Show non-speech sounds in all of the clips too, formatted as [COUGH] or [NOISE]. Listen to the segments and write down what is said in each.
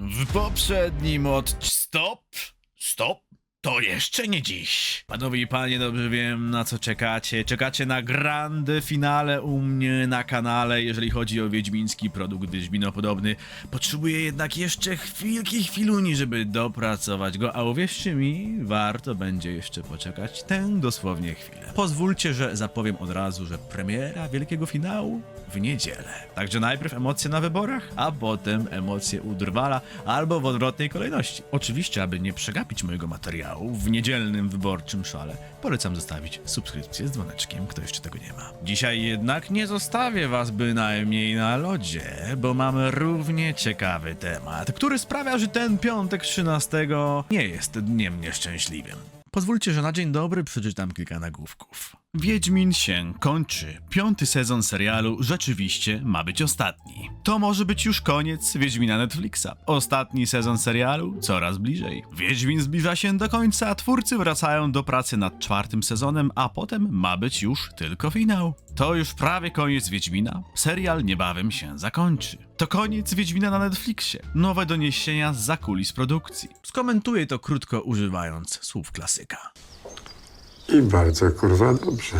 W poprzednim od... Stop! Stop! To jeszcze nie dziś. Panowie i panie, dobrze wiem na co czekacie. Czekacie na grande finale u mnie na kanale, jeżeli chodzi o wiedźmiński produkt wiedźminopodobny. Potrzebuję jednak jeszcze chwilki, chwiluni, żeby dopracować go, a uwierzcie mi, warto będzie jeszcze poczekać tę dosłownie chwilę. Pozwólcie, że zapowiem od razu, że premiera wielkiego finału w niedzielę. Także najpierw emocje na wyborach, a potem emocje u Drwala, albo w odwrotnej kolejności. Oczywiście, aby nie przegapić mojego materiału w niedzielnym wyborczym szale, polecam zostawić subskrypcję z dzwoneczkiem, kto jeszcze tego nie ma. Dzisiaj jednak nie zostawię was bynajmniej na lodzie, bo mamy równie ciekawy temat, który sprawia, że ten piątek 13 nie jest dniem nieszczęśliwym. Pozwólcie, że na dzień dobry przeczytam kilka nagłówków. Wiedźmin się kończy. Piąty sezon serialu rzeczywiście ma być ostatni. To może być już koniec Wiedźmina Netflixa. Ostatni sezon serialu coraz bliżej. Wiedźmin zbliża się do końca, a twórcy wracają do pracy nad czwartym sezonem, a potem ma być już tylko finał. To już prawie koniec Wiedźmina. Serial niebawem się zakończy. To koniec Wiedźmina na Netflixie. Nowe doniesienia z zakulis produkcji. Skomentuję to krótko używając słów klasyka. I bardzo kurwa dobrze.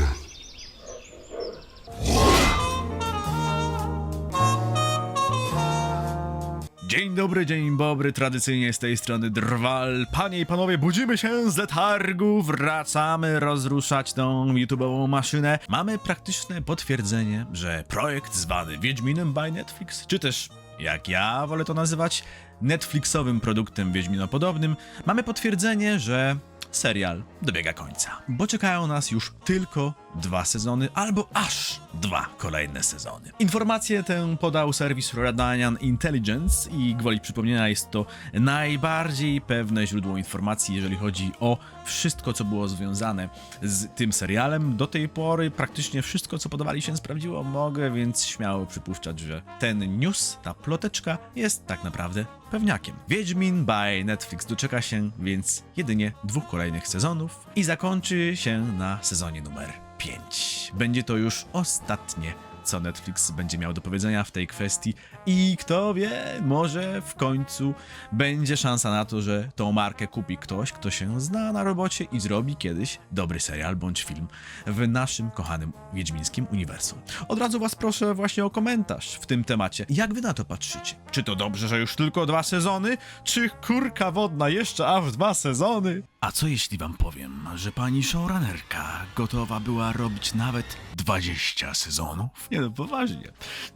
Dzień dobry, dzień dobry, tradycyjnie z tej strony Drwal. Panie i panowie, budzimy się z letargu, wracamy rozruszać tą YouTube'ową maszynę. Mamy praktyczne potwierdzenie, że projekt zwany Wiedźminem by Netflix, czy też, jak ja wolę to nazywać, Netflixowym produktem Wiedźminopodobnym, mamy potwierdzenie, że serial dobiega końca. Bo czekają nas już tylko dwa sezony, albo aż dwa kolejne sezony. Informację tę podał serwis Redanian Intelligence i gwoli przypomnienia jest to najbardziej pewne źródło informacji, jeżeli chodzi o wszystko, co było związane z tym serialem. Do tej pory praktycznie wszystko, co podawali się sprawdziło, mogę więc śmiało przypuszczać, że ten news, ta ploteczka jest tak naprawdę pewniakiem. Wiedźmin by Netflix doczeka się więc jedynie dwóch kolejnych sezonów i zakończy się na sezonie numer 5. Będzie to już ostatnie, co Netflix będzie miał do powiedzenia w tej kwestii i kto wie, może w końcu będzie szansa na to, że tą markę kupi ktoś, kto się zna na robocie i zrobi kiedyś dobry serial bądź film w naszym kochanym Wiedźmińskim uniwersum. Od razu was proszę właśnie o komentarz w tym temacie. Jak wy na to patrzycie? Czy to dobrze, że już tylko dwa sezony? Czy kurka wodna jeszcze aż dwa sezony? A co jeśli wam powiem, że pani showrunnerka gotowa była robić nawet 20 sezonów? Nie no, poważnie.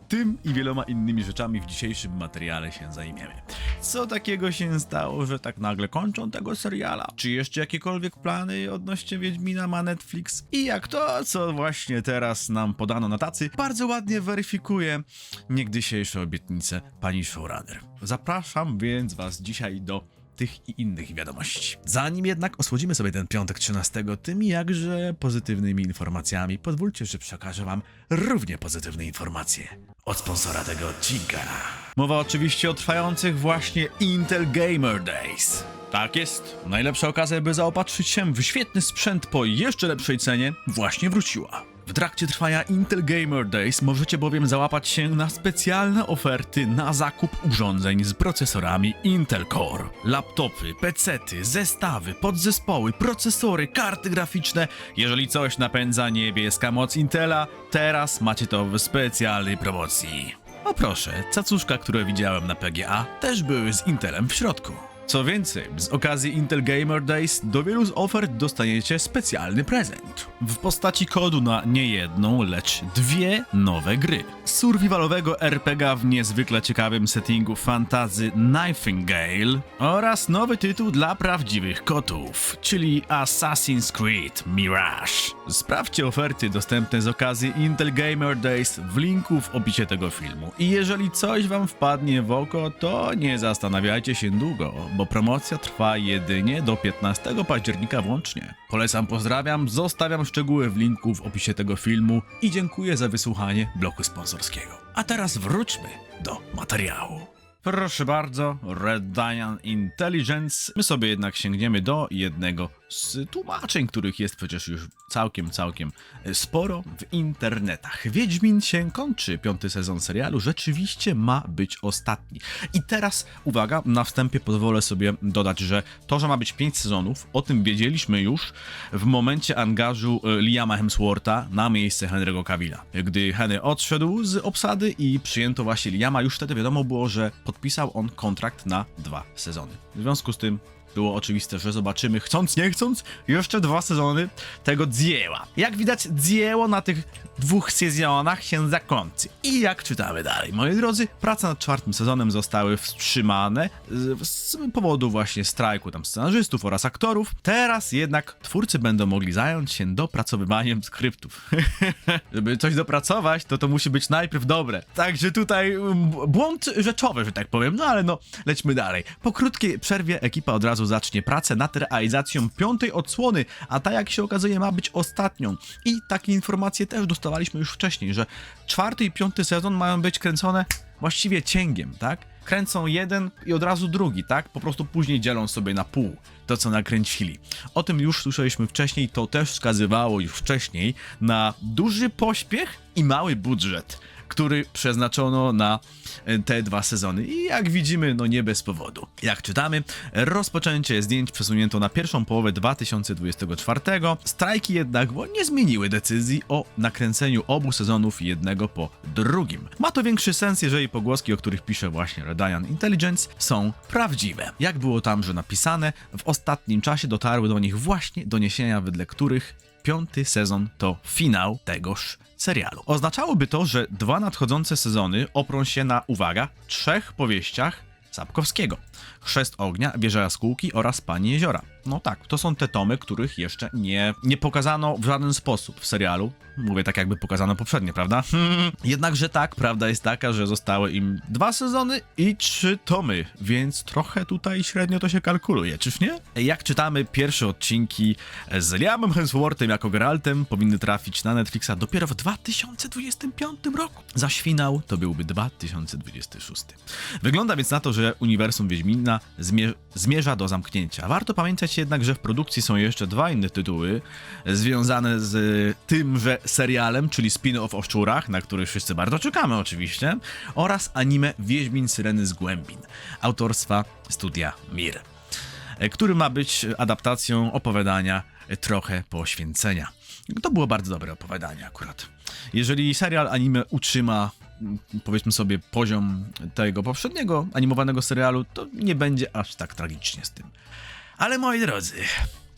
Tym i wieloma innymi rzeczami w dzisiejszym materiale się zajmiemy. Co takiego się stało, że tak nagle kończą tego seriala? Czy jeszcze jakiekolwiek plany odnośnie Wiedźmina ma Netflix? I jak to, co właśnie teraz nam podano na tacy, bardzo ładnie weryfikuje niegdysiejsze obietnice pani showrunner. Zapraszam więc was dzisiaj do tych i innych wiadomości. Zanim jednak osłodzimy sobie ten piątek 13 tymi jakże pozytywnymi informacjami, pozwólcie, że przekażę wam równie pozytywne informacje od sponsora tego odcinka. Mowa oczywiście o trwających właśnie Intel Gamer Days. Tak jest, najlepsza okazja, by zaopatrzyć się w świetny sprzęt po jeszcze lepszej cenie, właśnie wróciła. W trakcie trwania Intel Gamer Days możecie bowiem załapać się na specjalne oferty na zakup urządzeń z procesorami Intel Core. Laptopy, pecety, zestawy, podzespoły, procesory, karty graficzne. Jeżeli coś napędza niebieska moc Intela, teraz macie to w specjalnej promocji. O proszę, cacuszka, które widziałem na PGA, też były z Intelem w środku. Co więcej, z okazji Intel Gamer Days do wielu z ofert dostaniecie specjalny prezent. W postaci kodu na nie jedną, lecz dwie nowe gry. Survivalowego RPG w niezwykle ciekawym settingu fantazy Nightingale oraz nowy tytuł dla prawdziwych kotów, czyli Assassin's Creed Mirage. Sprawdźcie oferty dostępne z okazji Intel Gamer Days w linku w opisie tego filmu. I jeżeli coś wam wpadnie w oko, to nie zastanawiajcie się długo, bo promocja trwa jedynie do 15 października włącznie. Polecam, pozdrawiam, zostawiam szczegóły w linku w opisie tego filmu i dziękuję za wysłuchanie bloku sponsorskiego. A teraz wróćmy do materiału. Proszę bardzo, Red Diamond Intelligence. My sobie jednak sięgniemy do jednego z tłumaczeń, których jest przecież już całkiem, całkiem e, sporo w internetach. Wiedźmin się kończy, piąty sezon serialu rzeczywiście ma być ostatni. I teraz, uwaga, na wstępie pozwolę sobie dodać, że to, że ma być pięć sezonów, o tym wiedzieliśmy już w momencie angażu e, Liama Hemswortha na miejsce Henry'ego Cavilla. Gdy Henry odszedł z obsady i przyjęto właśnie Liama, już wtedy wiadomo było, że podpisał on kontrakt na dwa sezony. W związku z tym było oczywiste, że zobaczymy, chcąc nie chcąc, jeszcze dwa sezony tego dzieła. Jak widać, dzieło na tych dwóch sezonach się zakończy. I jak czytamy dalej, moi drodzy, prace nad czwartym sezonem zostały wstrzymane z, z powodu właśnie strajku tam scenarzystów oraz aktorów. Teraz jednak twórcy będą mogli zająć się dopracowywaniem skryptów. [LAUGHS] Żeby coś dopracować, to to musi być najpierw dobre. Także tutaj mm, błąd rzeczowy, że tak powiem. No ale no, lećmy dalej. Po krótkiej przerwie ekipa od razu zacznie pracę nad realizacją piątej odsłony, a ta jak się okazuje ma być ostatnią. I takie informacje też dostawaliśmy już wcześniej, że czwarty i piąty sezon mają być kręcone właściwie cięgiem, tak? Kręcą jeden i od razu drugi, tak? Po prostu później dzielą sobie na pół to, co nakręcili. O tym już słyszeliśmy wcześniej, to też wskazywało już wcześniej na duży pośpiech i mały budżet, który przeznaczono na e, te dwa sezony. I jak widzimy, no nie bez powodu. Jak czytamy, rozpoczęcie zdjęć przesunięto na pierwszą połowę 2024. Strajki jednak nie zmieniły decyzji o nakręceniu obu sezonów jednego po drugim. Ma to większy sens, jeżeli pogłoski, o których pisze właśnie Redayan Intelligence, są prawdziwe. Jak było tam, że napisane, w ostatnim czasie dotarły do nich właśnie doniesienia, wedle których piąty sezon to finał tegoż serialu. Oznaczałoby to, że dwa nadchodzące sezony oprą się na, uwaga, trzech powieściach Sapkowskiego. Chrzest Ognia, Wieża Jaskółki oraz Pani Jeziora. No tak, to są te tomy, których jeszcze nie, nie pokazano w żaden sposób w serialu. Mówię tak, jakby pokazano poprzednie, prawda? Jednakże tak, prawda jest taka, że zostały im dwa sezony i trzy tomy, więc trochę tutaj średnio to się kalkuluje, czyż nie? Jak czytamy, pierwsze odcinki z Liamem Hemsworthem jako Geraltem powinny trafić na Netflixa dopiero w 2025 roku. Zaś finał to byłby 2026. Wygląda więc na to, że uniwersum Wiedźmina zmie- zmierza do zamknięcia. Warto pamiętać jednak, że w produkcji są jeszcze dwa inne tytuły związane z tymże serialem, czyli spin-off o szczurach, na który wszyscy bardzo czekamy oczywiście, oraz anime Wiedźmin Syreny z Głębin, autorstwa studia Mir, e, który ma być adaptacją opowiadania Trochę Poświęcenia. To było bardzo dobre opowiadanie akurat. Jeżeli serial anime utrzyma mm, powiedzmy sobie poziom tego poprzedniego animowanego serialu, to nie będzie aż tak tragicznie z tym. Ale moi drodzy,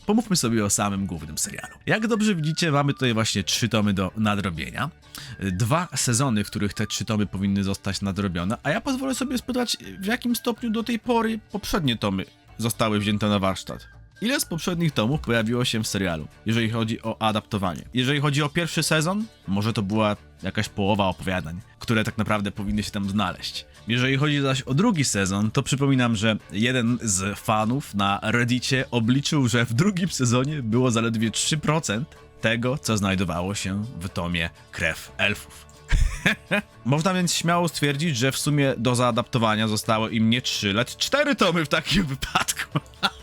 pomówmy sobie o samym głównym serialu. Jak dobrze widzicie, mamy tutaj właśnie trzy tomy do nadrobienia. Dwa sezony, w których te trzy tomy powinny zostać nadrobione, a ja pozwolę sobie spytać, w jakim stopniu do tej pory poprzednie tomy zostały wzięte na warsztat. Ile z poprzednich tomów pojawiło się w serialu, jeżeli chodzi o adaptowanie? Jeżeli chodzi o pierwszy sezon, może to była jakaś połowa opowiadań, które tak naprawdę powinny się tam znaleźć. Jeżeli chodzi zaś o drugi sezon, to przypominam, że jeden z fanów na Reddicie obliczył, że w drugim sezonie było zaledwie 3% tego, co znajdowało się w tomie Krew Elfów. [LAUGHS] Można więc śmiało stwierdzić, że w sumie do zaadaptowania zostało im nie 3, lecz 4 tomy w takim wypadku. [LAUGHS]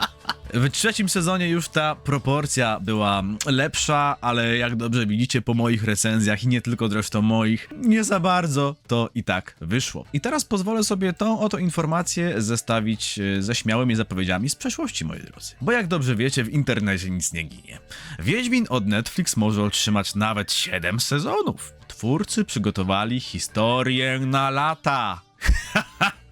W trzecim sezonie już ta proporcja była lepsza, ale jak dobrze widzicie po moich recenzjach i nie tylko zresztą moich, nie za bardzo to i tak wyszło. I teraz pozwolę sobie tą oto informację zestawić e, ze śmiałymi zapowiedziami z przeszłości, moi drodzy. Bo jak dobrze wiecie, w internecie nic nie ginie. Wiedźmin od Netflix może otrzymać nawet 7 sezonów. Twórcy przygotowali historię na lata. [LAUGHS]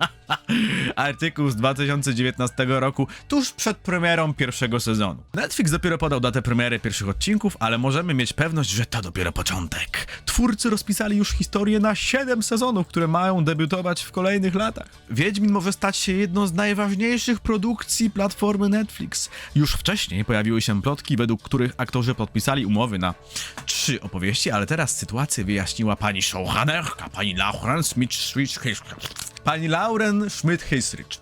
Artykuł z 2019 roku, tuż przed premierą pierwszego sezonu. Netflix dopiero podał datę premiery pierwszych odcinków, ale możemy mieć pewność, że to dopiero początek. Twórcy rozpisali już historię na 7 sezonów, które mają debiutować w kolejnych latach. Wiedźmin może stać się jedną z najważniejszych produkcji platformy Netflix. Już wcześniej pojawiły się plotki, według których aktorzy podpisali umowy na trzy opowieści, ale teraz sytuację wyjaśniła pani showrunnerka, pani Lauren Smith-Switch Pani Lauren Schmidt-Hisrich.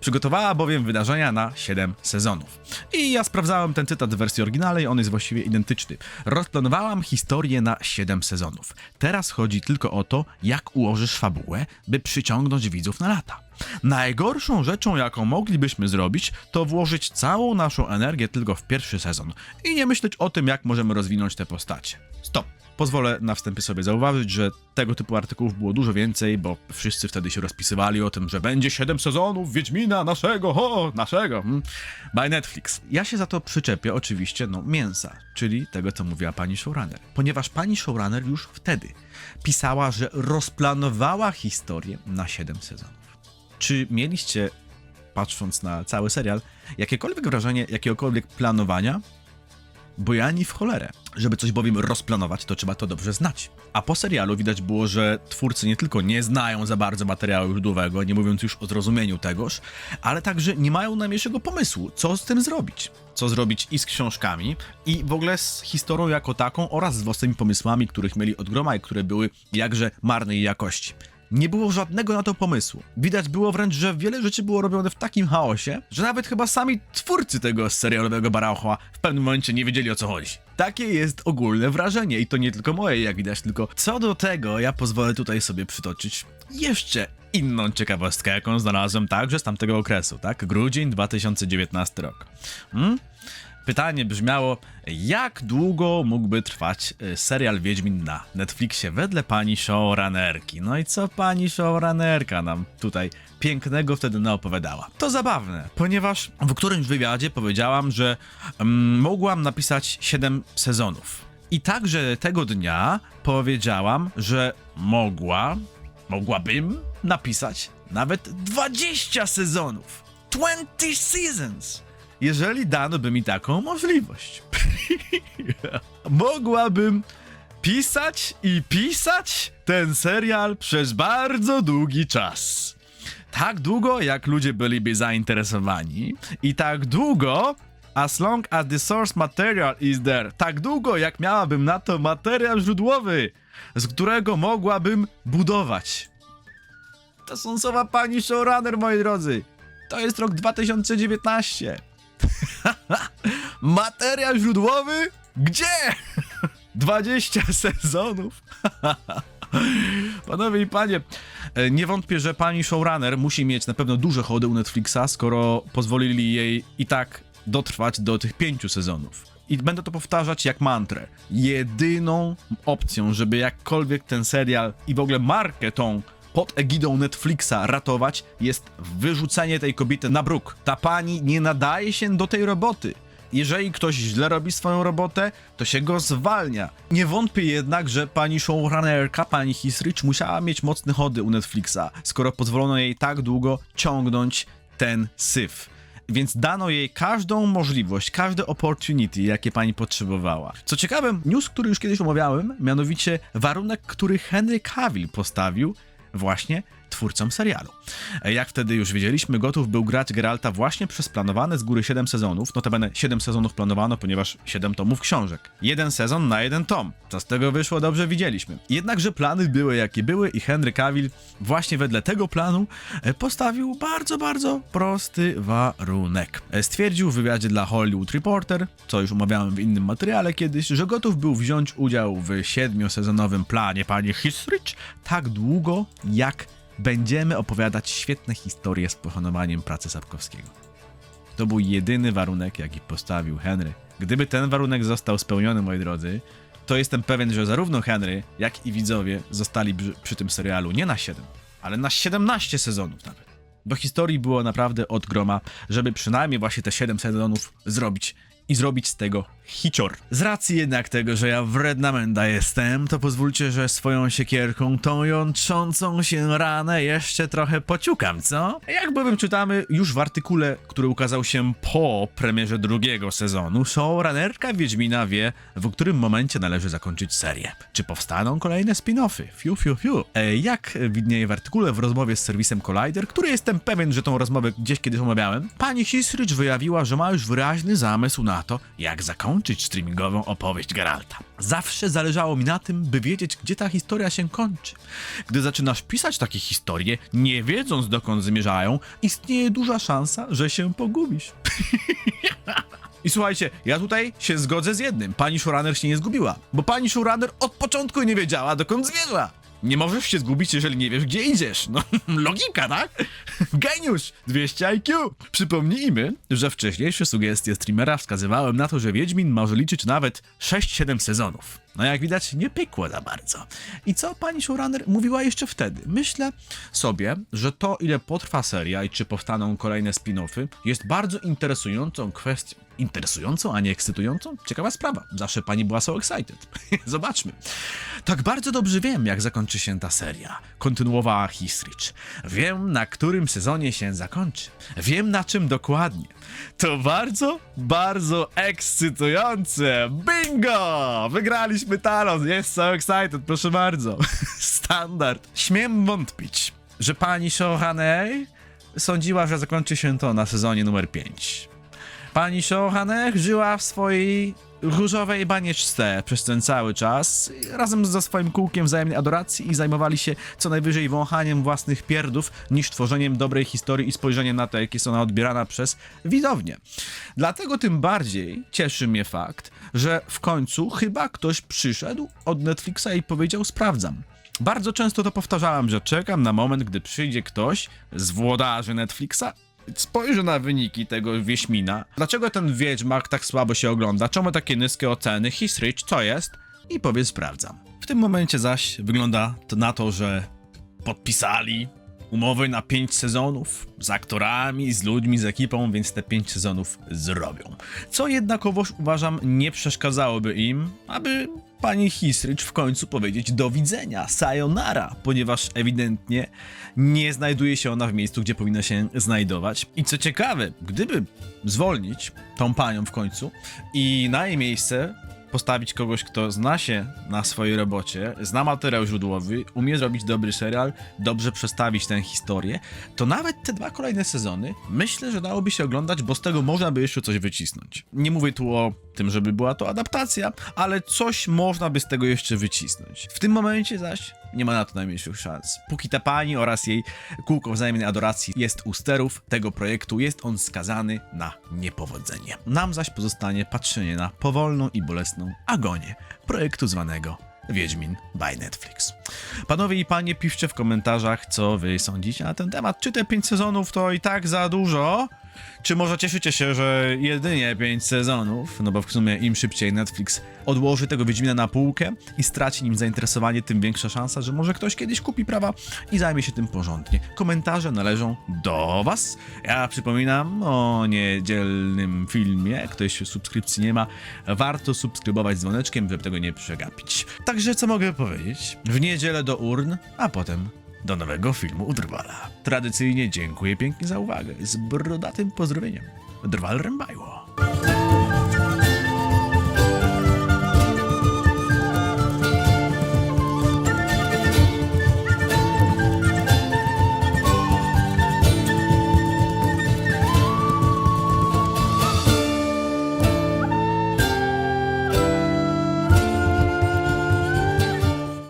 Przygotowała bowiem wydarzenia na 7 sezonów. I ja sprawdzałem ten cytat w wersji oryginalnej, on jest właściwie identyczny. Rozplanowałam historię na 7 sezonów. Teraz chodzi tylko o to, jak ułożysz fabułę, by przyciągnąć widzów na lata. Najgorszą rzeczą, jaką moglibyśmy zrobić, to włożyć całą naszą energię tylko w pierwszy sezon i nie myśleć o tym, jak możemy rozwinąć te postacie. Stop. Pozwolę na wstępie sobie zauważyć, że tego typu artykułów było dużo więcej, bo wszyscy wtedy się rozpisywali o tym, że będzie 7 sezonów Wiedźmina naszego, o, naszego, hmm, by Netflix. Ja się za to przyczepię oczywiście, no, mięsa, czyli tego, co mówiła pani showrunner. Ponieważ pani showrunner już wtedy pisała, że rozplanowała historię na 7 sezonów. Czy mieliście, patrząc na cały serial, jakiekolwiek wrażenie jakiegokolwiek planowania? Bo ja ani w cholerę. Żeby coś bowiem rozplanować, to trzeba to dobrze znać. A po serialu widać było, że twórcy nie tylko nie znają za bardzo materiału źródłowego, nie mówiąc już o zrozumieniu tegoż, ale także nie mają najmniejszego pomysłu, co z tym zrobić. Co zrobić i z książkami, i w ogóle z historią jako taką, oraz z własnymi pomysłami, których mieli od groma i które były jakże marnej jakości. Nie było żadnego na to pomysłu. Widać było wręcz, że wiele rzeczy było robione w takim chaosie, że nawet chyba sami twórcy tego serialowego barachła w pewnym momencie nie wiedzieli o co chodzi. Takie jest ogólne wrażenie i to nie tylko moje, jak widać, tylko co do tego ja pozwolę tutaj sobie przytoczyć jeszcze inną ciekawostkę, jaką znalazłem także z tamtego okresu, tak? Grudzień 2019 rok. Hmm? Pytanie brzmiało, jak długo mógłby trwać y, serial Wiedźmin na Netflixie wedle pani showrunnerki? No i co pani showrunnerka nam tutaj pięknego wtedy naopowiadała? To zabawne, ponieważ w którymś wywiadzie powiedziałam, że mm, mogłam napisać 7 sezonów. I także tego dnia powiedziałam, że mogła, mogłabym napisać nawet 20 sezonów. 20 seasons! Jeżeli dano by mi taką możliwość. [LAUGHS] Mogłabym pisać i pisać ten serial przez bardzo długi czas. Tak długo, jak ludzie byliby zainteresowani, i tak długo, as long as the source material is there, tak długo, jak miałabym na to materiał źródłowy, z którego mogłabym budować. To są słowa pani showrunner, moi drodzy. To jest rok 2019. [LAUGHS] Materiał źródłowy? Gdzie? [LAUGHS] 20 sezonów. [LAUGHS] Panowie i panie, e, nie wątpię, że pani showrunner musi mieć na pewno duże chody u Netflixa, skoro pozwolili jej i tak dotrwać do tych pięciu sezonów. I będę to powtarzać jak mantrę. Jedyną opcją, żeby jakkolwiek ten serial i w ogóle markę tą pod egidą Netflixa ratować, jest wyrzucenie tej kobiety na bruk. Ta pani nie nadaje się do tej roboty. Jeżeli ktoś źle robi swoją robotę, to się go zwalnia. Nie wątpię jednak, że pani showrunnerka, pani Hisrich musiała mieć mocne chody u Netflixa, skoro pozwolono jej tak długo ciągnąć ten syf. Więc dano jej każdą możliwość, każde opportunity, jakie pani potrzebowała. Co ciekawe, news, który już kiedyś omawiałem, mianowicie warunek, który Henry Cavill postawił właśnie twórcom serialu. Jak wtedy już wiedzieliśmy, gotów był grać Geralta właśnie przez planowane z góry 7 sezonów, notabene 7 sezonów planowano, ponieważ 7 tomów książek. Jeden sezon na jeden tom. Co z tego wyszło, dobrze widzieliśmy. Jednakże plany były jakie były i Henry Cavill właśnie wedle tego planu e, postawił bardzo, bardzo prosty warunek. E, Stwierdził w wywiadzie dla Hollywood Reporter, co już omawiałem w innym materiale kiedyś, że gotów był wziąć udział w siedmiosezonowym planie pani Hisrich tak długo, jak będziemy opowiadać świetne historie z poszanowaniem pracy Sapkowskiego. To był jedyny warunek, jaki postawił Henry. Gdyby ten warunek został spełniony, moi drodzy, to jestem pewien, że zarówno Henry, jak i widzowie zostali przy, tym serialu nie na 7, ale na 17 sezonów nawet. Do historii było naprawdę od groma, żeby przynajmniej właśnie te 7 sezonów zrobić i zrobić z tego hicior. Z racji jednak tego, że ja wredna menda jestem, to pozwólcie, że swoją siekierką tą jątrzącą się ranę jeszcze trochę pociukam, co? Jak bowiem czytamy już w artykule, który ukazał się po premierze drugiego sezonu, showrunnerka Wiedźmina wie, w którym momencie należy zakończyć serię. Czy powstaną kolejne spin-offy? Fiu, fiu, fiu. E, jak widnieje w artykule w rozmowie z serwisem Collider, który jestem pewien, że tą rozmowę gdzieś kiedyś omawiałem, pani Hisrich wyjawiła, że ma już wyraźny zamysł na to, jak zakończyć zakończyć streamingową opowieść Geralta. Zawsze zależało mi na tym, by wiedzieć, gdzie ta historia się kończy. Gdy zaczynasz pisać takie historie, nie wiedząc dokąd zmierzają, istnieje duża szansa, że się pogubisz. [LAUGHS] I słuchajcie, ja tutaj się zgodzę z jednym. Pani showrunner się nie zgubiła, bo pani showrunner od początku nie wiedziała, dokąd zmierza. Nie możesz się zgubić, jeżeli nie wiesz, gdzie idziesz. No, [LAUGHS] logika, tak? Geniusz! 200 IQ! Przypomnijmy, że wcześniejsze sugestie streamera wskazywałem na to, że Wiedźmin może liczyć nawet 6-7 sezonów. No jak widać, nie pykło za bardzo. I co pani showrunner mówiła jeszcze wtedy? Myślę sobie, że to, ile potrwa seria i czy powstaną kolejne spin-offy, jest bardzo interesującą kwestią. Interesującą, a nie ekscytującą? Ciekawa sprawa. Zawsze pani była so excited. [LAUGHS] Zobaczmy. Tak bardzo dobrze wiem, jak zakończy się ta seria. Kontynuowała Hisrich. Wiem, na którym sezonie się zakończy. Wiem, na czym dokładnie. To bardzo, bardzo ekscytujące. Bingo! Wygraliśmy talon. Jest so excited, proszę bardzo. [LAUGHS] Standard. Śmiem wątpić, że pani Shohanei sądziła, że zakończy się to na sezonie numer 5. Pani Shohanek żyła w swojej różowej banieczce przez ten cały czas, razem ze swoim kółkiem wzajemnej adoracji i zajmowali się co najwyżej wąchaniem własnych pierdów, niż tworzeniem dobrej historii i spojrzeniem na to, jak jest ona odbierana przez widownię. Dlatego tym bardziej cieszy mnie fakt, że w końcu chyba ktoś przyszedł od Netflixa i powiedział sprawdzam. Bardzo często to powtarzałem, że czekam na moment, gdy przyjdzie ktoś z włodarzy Netflixa spojrzy na wyniki tego Wieśmina. Dlaczego ten Wiedźmak tak słabo się ogląda? Czemu takie niskie oceny? History, co jest? I powie sprawdzam. W tym momencie zaś wygląda to na to, że podpisali umowy na 5 sezonów z aktorami, z ludźmi, z ekipą, więc te 5 sezonów zrobią. Co jednakowoż uważam nie przeszkadzałoby im, aby pani Hisrich w końcu powiedzieć do widzenia, sayonara, ponieważ ewidentnie nie znajduje się ona w miejscu, gdzie powinna się znajdować. I co ciekawe, gdyby zwolnić tą panią w końcu i na jej miejsce postawić kogoś, kto zna się na swojej robocie, zna materiał źródłowy, umie zrobić dobry serial, dobrze przestawić tę historię, to nawet te dwa kolejne sezony myślę, że dałoby się oglądać, bo z tego można by jeszcze coś wycisnąć. Nie mówię tu o tym, żeby była to adaptacja, ale coś można by z tego jeszcze wycisnąć. W tym momencie zaś nie ma na to najmniejszych szans. Póki ta pani oraz jej kółko wzajemnej adoracji jest u sterów tego projektu, jest on skazany na niepowodzenie. Nam zaś pozostanie patrzenie na powolną i bolesną agonię projektu zwanego Wiedźmin by Netflix. Panowie i panie, piszcie w komentarzach, co wy sądzicie na ten temat. Czy te 5 sezonów to i tak za dużo? Czy może cieszycie się, że jedynie 5 sezonów, no bo w sumie im szybciej Netflix odłoży tego Wiedźmina na półkę i straci nim zainteresowanie, tym większa szansa, że może ktoś kiedyś kupi prawa i zajmie się tym porządnie. Komentarze należą do was. Ja przypominam o niedzielnym filmie, ktoś subskrypcji nie ma, warto subskrybować dzwoneczkiem, żeby tego nie przegapić. Także co mogę powiedzieć? W niedzielę do urn, a potem do nowego filmu u Drwala. Tradycyjnie dziękuję pięknie za uwagę. Z brodatym pozdrowieniem. Drwal Rębajło.